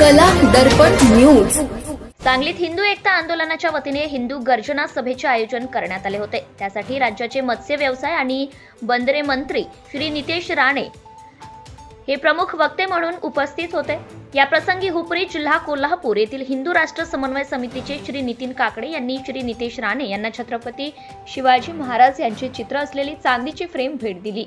कला दर्पण न्यूज. सांगलीत हिंदू एकता आंदोलनाच्या वतीने हिंदू गर्जना सभेचे आयोजन करण्यात आले होते. त्यासाठी राज्याचे मत्स्य व्यवसाय आणि बंदरे मंत्री श्री नितेश राणे हे प्रमुख वक्ते म्हणून उपस्थित होते. या प्रसंगी हुपरी जिल्हा कोल्हापूर येथील हिंदू राष्ट्र समन्वय समितीचे श्री नितीन काकडे यांनी श्री नितेश राणे यांना छत्रपती शिवाजी महाराज यांचे चित्र असलेली चांदीची फ्रेम भेट दिली.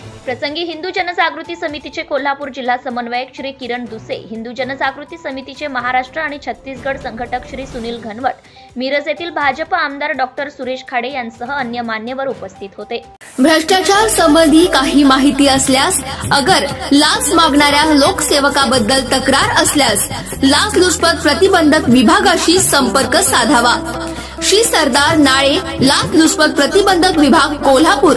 प्रसंगी हिंदू जनजागृती समितीचे कोल्हापूर जिल्हा समन्वयक श्री किरण दुसे हिंदू जनजागृती समितीचे महाराष्ट्र आणि छत्तीसगड संघटक श्री सुनील घनवट मिरज येथील भाजप आमदार डॉक्टर सुरेश खाडे यांसह अन्य मान्यवर उपस्थित होते. भ्रष्टाचार संबंधी काही माहिती असल्यास अगर लाच मागणाऱ्या लोकसेवकाबद्दल तक्रार असल्यास लाचलुचपत प्रतिबंधक विभागाशी संपर्क साधावा. श्री सरदार नाळे लाचलुचपत प्रतिबंधक विभाग कोल्हापूर.